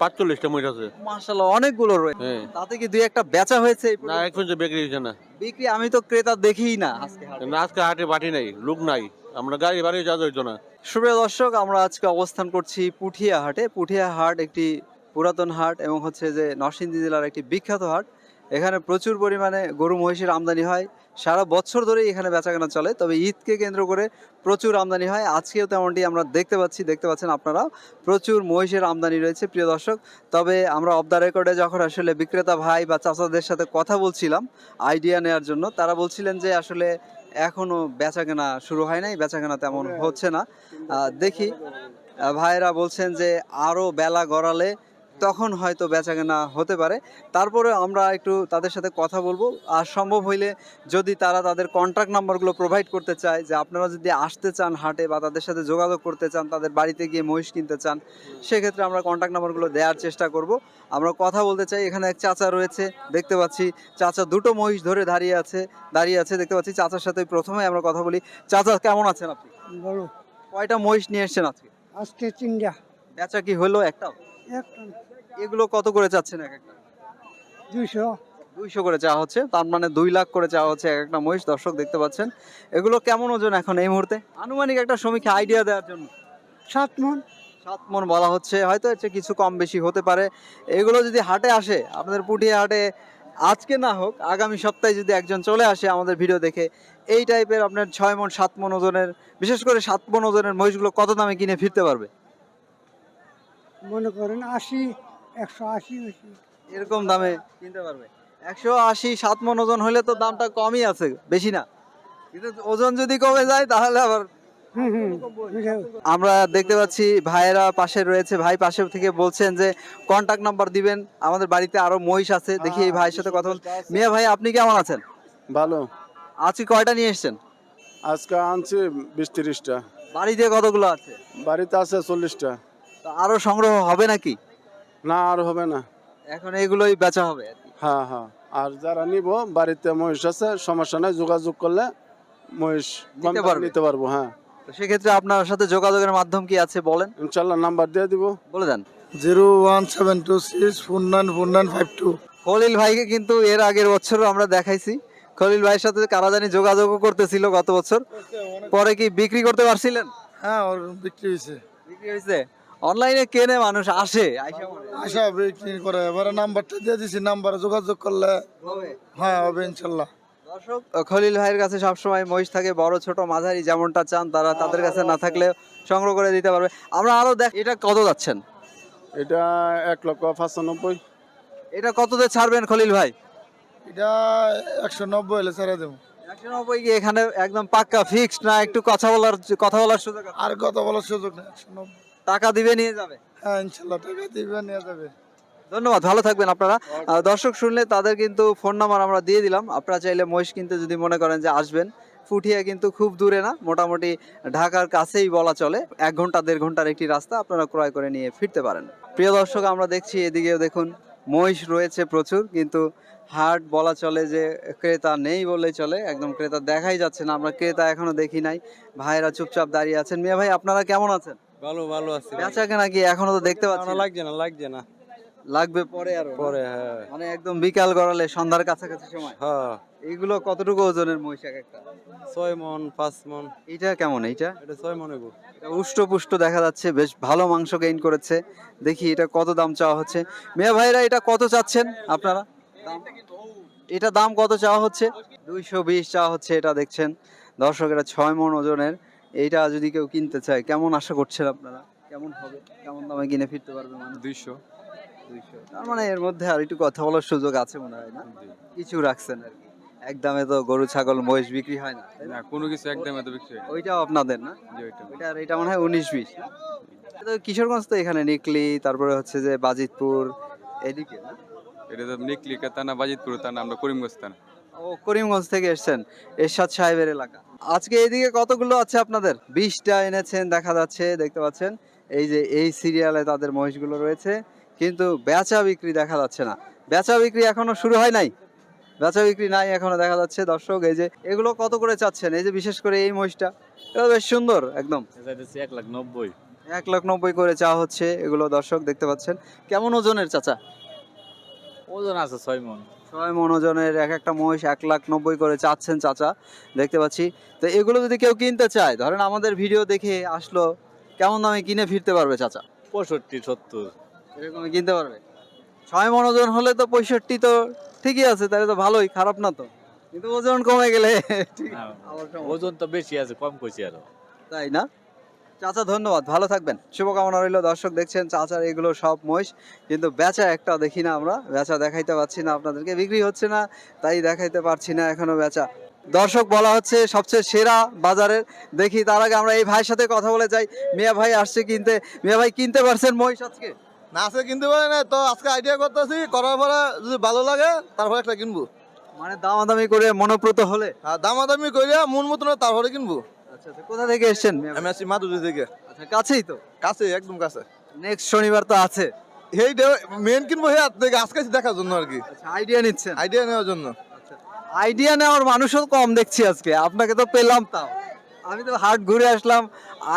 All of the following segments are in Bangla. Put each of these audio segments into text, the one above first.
মহিষ আছে। অনেকগুলো রয়েছে। হ্যাঁ। তাতে কি দুই একটা বেচা হয়েছে না এক পর্যন্ত বিক্রি হয়েছে না। বিক্রি আমি তো ক্রেতা দেখিই না আজকে হাটে। না আজকে হাটে বাটি নাই লোক নাই। আমরা গাড়ি বাড়ি যাওয়া হইতো না। সুপ্রিয় দর্শক আমরা আজকে অবস্থান করছি পুঠিয়া হাটে। পুঠিয়া হাট একটি পুরাতন হাট এবং হচ্ছে যে নরসিংদী জেলার একটি বিখ্যাত হাট। এখানে প্রচুর পরিমাণে গরু মহিষের আমদানি হয়। সারা বছর ধরেই এখানে বেচাকেনা চলে তবে ঈদকে কেন্দ্র করে প্রচুর আমদানি হয়। আজকেও তেমনটি আমরা দেখতে পাচ্ছি দেখতে পাচ্ছেন আপনারা প্রচুর মহিষের আমদানি রয়েছে প্রিয় দর্শক। তবে আমরা অফ দ্য রেকর্ডে যখন আসলে বিক্রেতা ভাই বা চাচাদের সাথে কথা বলছিলাম আইডিয়া নেওয়ার জন্য তারা বলছিলেন যে আসলে এখনও বেচাকেনা শুরু হয় নাই বেচাকেনা তেমন হচ্ছে না। দেখি ভাইয়েরা বলছেন যে আরও বেলা গড়ালে তখন হয়তো বেচাকেনা হতে পারে। তারপরে আমরা একটু তাদের সাথে কথা বলব। আর সম্ভব হইলে যদি তারা তাদের কন্ট্যাক্ট নাম্বারগুলো প্রোভাইড করতে চায় যে আপনারা যদি আসতে চান হাটে বা তাদের সাথে যোগাযোগ করতে চান তাদের বাড়িতে গিয়ে মহিষ কিনতে চান সেক্ষেত্রে আমরা কন্ট্যাক্ট নাম্বারগুলো দেওয়ার চেষ্টা করব। আমরা কথা বলতে চাই এখানে এক চাচা রয়েছে দেখতে পাচ্ছি চাচা দুটো মহিষ ধরে দাঁড়িয়ে আছে দাঁড়িয়ে আছে দেখতে পাচ্ছি চাচার সাথে প্রথমে আমরা কথা বলি। চাচা কেমন আছেন আপনি? বলো কয়টা মহিষ নিয়ে এসেছেন আজকে? আজকে চিন্ডা বেচা কি হলো একটা এগুলো কত করে চাচ্ছেন এক একটা? দুইশো। দুইশো করে চাওয়া হচ্ছে তার মানে দুই লাখ করে চাওয়া হচ্ছে এক একটা মহিষ দর্শক দেখতে পাচ্ছেন। এগুলো কেমন ওজন এখন এই মুহূর্তে? আনুমানিক একটা সমীক্ষা আইডিয়া দেওয়ার জন্য। সাত মন। সাত মন বলা হচ্ছে হয়তো এর কিছু কম বেশি হতে পারে। এগুলো যদি হাটে আসে আপনাদের পুঠিয়া হাটে আজকে না হোক আগামী সপ্তাহে যদি একজন চলে আসে আমাদের ভিডিও দেখে এই টাইপের আপনার ছয় মন সাত মন ওজনের বিশেষ করে সাত মন ওজনের মহিষগুলো কত দামে কিনে ফিরতে পারবে? মনে করেন আশি একশো আশি এরকম দামে কিনতে পারবে। একশো আশি সাত মন ওজন হলে তো দামটা কমই আছে বেশি না। কিন্তু ওজন যদি কমে যায় তাহলে আবার। আমরা দেখতে পাচ্ছি ভাইয়েরা পাশে রয়েছে। ভাই পাশে থেকে বলছেন যে কন্টাক্ট নাম্বার দিবেন। আমাদের বাড়িতে আরও মহিষ আছে। দেখি এই ভাইয়ের সাথে কথা বল। মিয়া ভাই আপনি কেমন আছেন? ভালো। আজকে কয়টা নিয়ে এসছেন? আজকে আনছি বিশ তিরিশটা। বাড়িতে কতগুলো আছে? বাড়িতে আছে চল্লিশটা। তো আরও সংগ্রহ হবে নাকি? না আর হবে না। এখন এগুলোই বেচা হবে আর কি। হ্যাঁ হ্যাঁ। আর যারা নিব বাড়িতে মহিষ আছে সমস্যা নাই যোগাযোগ করলে মহিষ কম নিতে দামে পারবে। নিতে পারব হ্যাঁ। তো সেক্ষেত্রে আপনার সাথে যোগাযোগের মাধ্যম কি আছে বলেন? ইনশাল্লাহ নাম্বার দিয়ে দিব। বলে দেন। Zero one seven two six four nine four nine five two. Khalil ভাইকে কিন্তু এর আগের বছরও আমরা দেখাইছি। খলিল ভাইয়ের সাথে কারা জানি যোগাযোগও করতেছিল গত বছর। পরে কি বিক্রি করতে পারছিলেন? হ্যাঁ ওর বিক্রি হয়েছে। বিক্রি হয়েছে? অনলাইনে কেনে মানুষ? আসে মনে হয়। করে? এবারে নাম্বারটা দিয়ে দিছি নাম্বারে যোগাযোগ করলে হ্যাঁ হবে ইনশাল্লাহ। দর্শক খলিল ভাইয়ের কাছে সবসময় মহিষ থাকে বড় ছোট মাঝারি যেমনটা চান তারা তাদের কাছে না থাকলে সংগ্রহ করে দিতে পারবে। আমরা আরও দেখ এটা কত যাচ্ছেন? এটা এক লক্ষ পাঁচানব্বই। এটা কততে ছাড়বেন খলিল ভাই? এটা একশো নব্বই হলে ছেড়ে দেবো। একশো নব্বই কি এখানে একদম পাক্কা ফিক্সড না একটু কথা বলার কথা বলার সুযোগ আর কত বলার সুযোগ নেই একশো নব্বই। টাকা দিবে নিয়ে যাবে। হ্যাঁ ইনশাল্লাহ টাকা দিবে নিয়ে যাবে। ধন্যবাদ ভালো থাকবেন আপনারা। দর্শক শুনলে তাদের কিন্তু ফোন নাম্বার আমরা দিয়ে দিলাম। আপনারা চাইলে মহিষ কিনতে যদি মনে করেন যে আসবেন ফুটিয়া কিন্তু খুব দূরে না মোটামুটি ঢাকার কাছেই বলা চলে। এক ঘণ্টা দেড় ঘণ্টার একটি রাস্তা আপনারা ক্রয় করে নিয়ে ফিরতে পারেন। প্রিয় দর্শক আমরা দেখছি এদিকেও দেখুন মহিষ রয়েছে প্রচুর কিন্তু হাট বলা চলে যে ক্রেতা নেই বললেই চলে একদম ক্রেতা দেখাই যাচ্ছে না। আমরা ক্রেতা এখনও দেখি নাই। ভাইয়েরা চুপচাপ দাঁড়িয়ে আছেন। মিয়া ভাই আপনারা কেমন আছেন? ভালো ভালো আছে বেচা কেনা কি এখনও তো দেখতে পাচ্ছি না। লাগছে না লাগছে না। লাগবে পরে আরও। পরে হ্যাঁ। মানে একদম বিকাল গড়ালে সন্ধ্যার কাছাকাছি সময়। হ্যাঁ। এইগুলো কতটুকু ওজনের মহিষ এক একটা? ছয় মন পাঁচ মন। এইটা কেমন এইটা? এটা ছয় মনে গো এটা উষ্টপুষ্ট দেখা যাচ্ছে বেশ ভালো মাংস গেইন করেছে। দেখি এটা কত দাম চাওয়া হচ্ছে। মেয়া ভাইরা এটা কত চাচ্ছেন আপনারা? এটা দাম কত চাওয়া হচ্ছে? দুইশো বিশ চাওয়া হচ্ছে এটা দেখছেন। দর্শক এটা ছয় মন ওজনের এইটা যদি কেউ কিনতে চায় কেমন আশা করছেন আপনারা? কেমন হবে? কেমন দামে কিনে ফিরতে পারবে মানুষ? দুইশো। দুইশো। তার মানে এর মধ্যে আর একটু কথা বলার সুযোগ আছে মনে হয় না? কিছু রাখছেন আর কি। এক দামে তো গরু ছাগল মহিষ বিক্রি হয় না না? কোনো কিছু একদম তো বিক্রি হয় ওইটাও আপনাদের না? ওইটা। আর এটা মনে হয় উনিশ বিশ তো কিশোরগঞ্জ তো এখানে নিকলি তারপরে হচ্ছে যে বাজিতপুর এদিকে না? এটা তো নিকলি তানা বাজিতপুর তানা আমরা করিমগঞ্জ তানা ও করিমগঞ্জ থেকে এসেছেন এরশাদ সাহেবের এলাকা। আজকে এইদিকে কতগুলো আছে আপনাদের? বিশটা এনেছেন দেখা যাচ্ছে দেখতে পাচ্ছেন। এই যে এই সিরিয়ালে তাদের মহিষগুলো রয়েছে কিন্তু বেচা বিক্রি দেখা যাচ্ছে না। বেচা বিক্রি এখনও শুরু হয় নাই। বেচা বিক্রি নাই এখনও দেখা যাচ্ছে দর্শক এই যে এগুলো কত করে চাচ্ছেন? এই যে বিশেষ করে এই মহিষটা এটা বেশ সুন্দর একদম। এক লাখ নব্বই। এক লাখ নব্বই করে চা হচ্ছে এগুলো দর্শক দেখতে পাচ্ছেন। কেমন ওজনের চাচা? ওজন আছে ছয় মন। ছয় মনোজনের এক একটা মহিষ এক লাখ নব্বই করে চাচ্ছেন চাচা দেখতে পাচ্ছি। তো এগুলো যদি কেউ কিনতে চায় ধরেন আমাদের ভিডিও দেখে আসলো কেমন দামে কিনে ফিরতে পারবে চাচা? পঁয়ষট্টি সত্তর। এরকম কিনতে পারবে। ছয় মনোজন হলে তো পঁয়ষট্টি তো ঠিকই আছে তাহলে তো ভালোই খারাপ না তো। কিন্তু ওজন কমে গেলে ঠিক ওজন তো বেশি আছে কম কইছি আরও। তাই না? চাচা ধন্যবাদ। ভালো থাকবেন। শুভকামনা রইল। দর্শক দেখছেন চাচার এগুলো সব মহিষ। কিন্তু বেচা একটা দেখি না আমরা। বেচা দেখাইতে পারছি না আপনাদেরকে। বিক্রি হচ্ছে না তাই দেখাইতে পারছি না এখনও বেচা। দর্শক বলা হচ্ছে সবচেয়ে সেরা বাজারের দেখি। তার আগে আমরা এই ভাইয়ের সাথে কথা বলে যাই। মিয়া ভাই আসছে কিনতে। মিয়া ভাই কিনতে পারছেন মহিষ আজকে? না আছে কিনতে পারে না তো আজকে আইডিয়া করতেছি করার পরে যদি ভালো লাগে তারপরে একটা কিনবো। মানে দামাদামি করে মনোপ্রত হলে? আর দামাদামি করিয়া মন মতন তারপরে কিনবো। আচ্ছা আচ্ছা কোথা থেকে এসেছেন আমি আছি মাদুরি থেকে। আচ্ছা কাছেই তো? কাছে একদম কাছে। নেক্সট শনিবার তো আছে। এই মেন কিনবো হে আজকে দেখার জন্য আর কি। আচ্ছা আইডিয়া নিচ্ছেন? আইডিয়া নেওয়ার জন্য। আইডিয়া নেওয়ার মানুষও কম দেখছি আজকে। আপনাকে তো পেলাম তাও। আমি তো হাট ঘুরে আসলাম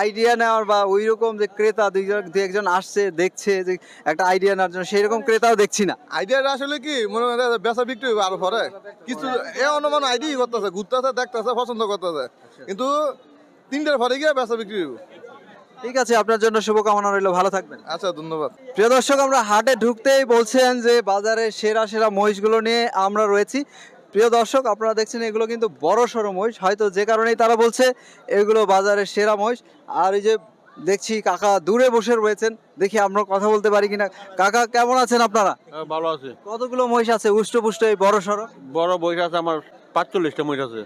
আইডিয়া নেওয়ার বা ওই রকম যে ক্রেতা দুইজন দু একজন আসছে দেখছে যে একটা আইডিয়া নেওয়ার জন্য সেই রকম ক্রেতাও দেখছি না। আইডিয়াটা আসলে কি মনে হয় বেচা বিক্রি আরও পরে। কিছু এ অনুমান আইডিয়া করতেছে ঘুরতেছে দেখতেছে পছন্দ করতেছে। কিন্তু তিনটার পরে গিয়ে বেচা বিক্রি হইব। ঠিক আছে আপনার জন্য শুভকামনা রইল ভালো থাকবেন। আচ্ছা ধন্যবাদ। প্রিয় দর্শক আমরা হাটে ঢুকতেই বলছেন যে বাজারে সেরা সেরা মহিষগুলো নিয়ে আমরা রয়েছি। প্রিয় দর্শক আপনারা দেখছেন এগুলো কিন্তু বড় সড়ো মহিষ হয়তো যে কারণেই তারা বলছে এগুলো বাজারের সেরা মহিষ। আর এই যে দেখছি কাকা দূরে বসে রয়েছেন দেখি আমরা কথা বলতে পারি কিনা। কাকা কেমন আছেন আপনারা? হ্যাঁ, ভালো আছে। কতগুলো মহিষ আছে উষ্ট পুষ্ট এই বড় সড়ো? বড় মহিষ আছে আমার পাঁচচল্লিশটা মহিষ আছে।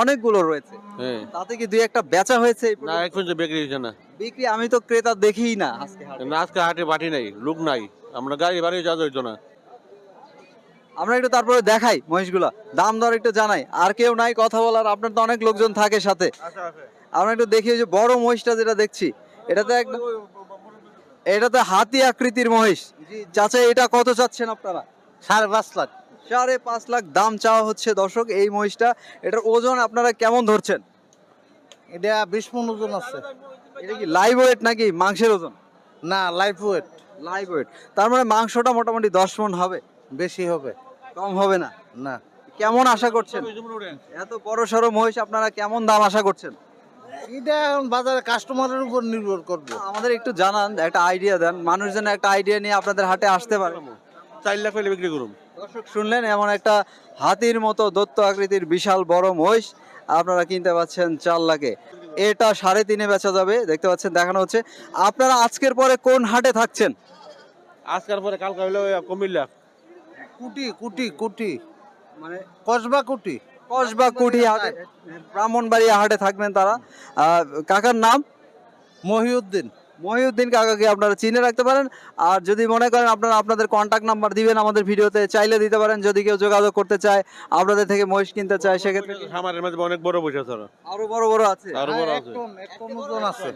অনেকগুলো রয়েছে। হ্যাঁ। তাতে কি দুই একটা বেচা হয়েছে না এখন যে বিক্রি হচ্ছে না। বিক্রি আমি তো ক্রেতা দেখিই না আজকে হাটে। না আজকে হাটে বাটি নাই লোক নাই। আমরা গাড়ি বাড়ি যাওয়া হইতো না। আমরা একটু তারপরে দেখাই মহিষগুলো। দাম দর একটু জানাই। আর কেউ নাই কথা বলার আপনার তো অনেক লোকজন থাকে সাথে। আমরা একটু দেখি ওই যে বড় মহিষটা যেটা দেখছি। এটা তো একটা এটা তো হাতি আকৃতির মহিষ। চাচা এটা কত চাচ্ছেন আপনারা? সাড়ে পাঁচ লাখ। সাড়ে পাঁচ লাখ দাম চাওয়া হচ্ছে দর্শক এই মহিষটা। এটার ওজন আপনারা কেমন ধরছেন? এটা বিশ মন ওজন আছে। এটা কি লাইভ ওয়েট নাকি মাংসের ওজন? না লাইফ ওয়েট লাইভ ওয়েট তার মানে মাংসটা মোটামুটি দশ মন হবে? বেশি হবে। কম হবে না? না। কেমন আশা করছেন? এত বড় সড়ো মহিষ আপনারা কেমন দাম আশা করছেন? এটা এখন বাজারে কাস্টমারের উপর নির্ভর করবে। আমাদের একটু জানান একটা আইডিয়া দেন। মানুষ যেন একটা আইডিয়া নিয়ে আপনাদের হাটে আসতে পারে। চার লাখ হইলে বিক্রি করুন। দর্শক শুনলেন এমন একটা হাতির মতো দত্ত আকৃতির বিশাল বড় মহিষ আপনারা কিনতে পাচ্ছেন চার লাখে। এটা সাড়ে তিনে বেচা যাবে দেখতে পাচ্ছেন দেখানো হচ্ছে। আপনারা আজকের পরে কোন হাটে থাকছেন? আজকের পরে কালকে হইলে কুমিল্লা। কুটি কুটি কুটি। মানে কসবা কুটি। কসবা কুটি হাটে ব্রাহ্মণবাড়িয়া হাটে থাকবেন তারা। আহ, কাকার নাম? মহিউদ্দিন। মহিউদ্দিন কাকাকে আপনারা চিনে রাখতে পারেন। আর যদি মনে করেন আপনারা আপনাদের কন্ট্যাক্ট নাম্বার দিবেন আমাদের ভিডিওতে চাইলে দিতে পারেন। যদি কেউ যোগাযোগ করতে চায় আপনাদের থেকে মহিষ কিনতে চায় সেক্ষেত্রে খামারের মধ্যে অনেক বড় বসে আছে আরও বড় বড় আছে? আরও বড় আছে। ওজন আছে।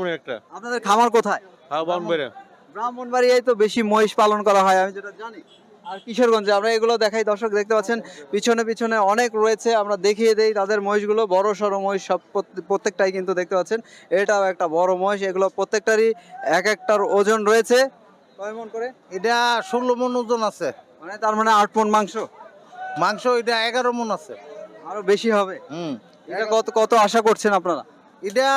মনে একটা। আপনাদের খামার কোথায়? হ্যাঁ বাউন বেড়ে ব্রাহ্মণবাড়িয়ায় তো বেশি মহিষ পালন করা হয় আমি যেটা জানি। আর কিশোরগঞ্জে আমরা এগুলো দেখাই। দর্শক দেখতে পাচ্ছেন পিছনে পিছনে অনেক রয়েছে। আমরা দেখিয়ে দেই তাদের মহিষগুলো। বড় সড়ো মহিষ সব প্রত্যে- প্রত্যেকটাই কিন্তু দেখতে পাচ্ছেন। এটাও একটা বড় মহিষ। এগুলো প্রত্যেকটারই এক একটার ওজন রয়েছে। কয় করে? এটা ষোলো মন ওজন আছে। মানে তার মানে আট মণ মাংস? মাংস এটা এগারো মন আছে। আরও বেশি হবে? হুম। এটা কত কত আশা করছেন আপনারা? এটা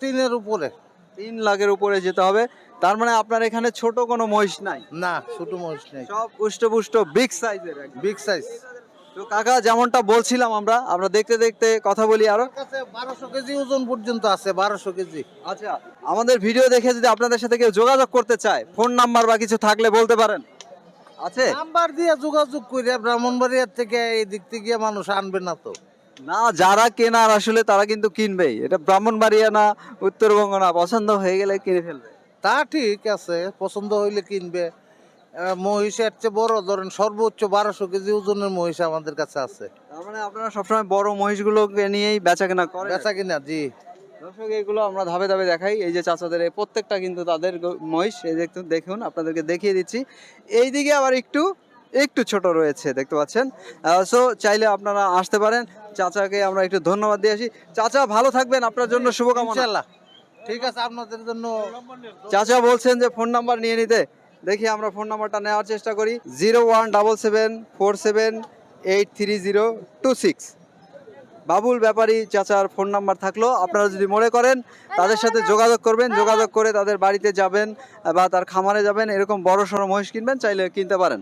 তিনের উপরে। তিন লাখের উপরে যেতে হবে। তার মানে আপনার এখানে ছোট কোনো মহিষ নাই? না ছোট মহিষ নাই। সব পুষ্ট বিগ সাইজের বিগ সাইজ তো কাকা যেমনটা বলছিলাম আমরা আমরা দেখতে দেখতে কথা বলি আরও। বারোশো কেজি ওজন পর্যন্ত আছে বারোশো কেজি। আচ্ছা আমাদের ভিডিও দেখে যদি আপনাদের সাথে কেউ যোগাযোগ করতে চায় ফোন নাম্বার বা কিছু থাকলে বলতে পারেন। আছে? নাম্বার দিয়ে যোগাযোগ করে ব্রাহ্মণবাড়িয়ার থেকে এই দিক থেকে মানুষ আনবে না তো। না যারা কেনার আসলে তারা কিন্তু কিনবেই। এটা ব্রাহ্মণবাড়িয়া না উত্তরবঙ্গ না পছন্দ হয়ে গেলে কিনে ফেলবে। তা ঠিক আছে পছন্দ হইলে কিনবে। মহিষের চেয়ে বড় ধরেন সর্বোচ্চ বারোশো কেজি ওজনের মহিষ আমাদের কাছে আছে। তার মানে আপনারা সবসময় বড় মহিষগুলোকে নিয়েই বেচা কেনা করেন? বেচা কিনা জি। দর্শক এগুলো আমরা ধাপে ধাপে দেখাই। এই যে চাচাদের এই প্রত্যেকটা কিন্তু তাদের মহিষ এই দেখুন দেখুন আপনাদেরকে দেখিয়ে দিচ্ছি। এইদিকে আবার একটু একটু ছোট রয়েছে দেখতে পাচ্ছেন? সো চাইলে আপনারা আসতে পারেন। চাচাকে আমরা একটু ধন্যবাদ দিয়ে আসি। চাচা ভালো থাকবেন। আপনার জন্য শুভকামনা। ঠিক আছে, আপনাদের জন্য চাচা বলছেন যে ফোন নাম্বার নিয়ে নিতে। দেখি আমরা ফোন নাম্বারটা নেওয়ার চেষ্টা করি। Zero one double seven four seven eight three zero two six. Babul Byapari চাচার ফোন নাম্বার থাকল, আপনারা যদি মনে করেন তাদের সাথে যোগাযোগ করবেন, যোগাযোগ করে তাদের বাড়িতে যাবেন বা তার খামারে যাবেন, এরকম বড় সড়ো মহিষ কিনবেন, চাইলে কিনতে পারেন।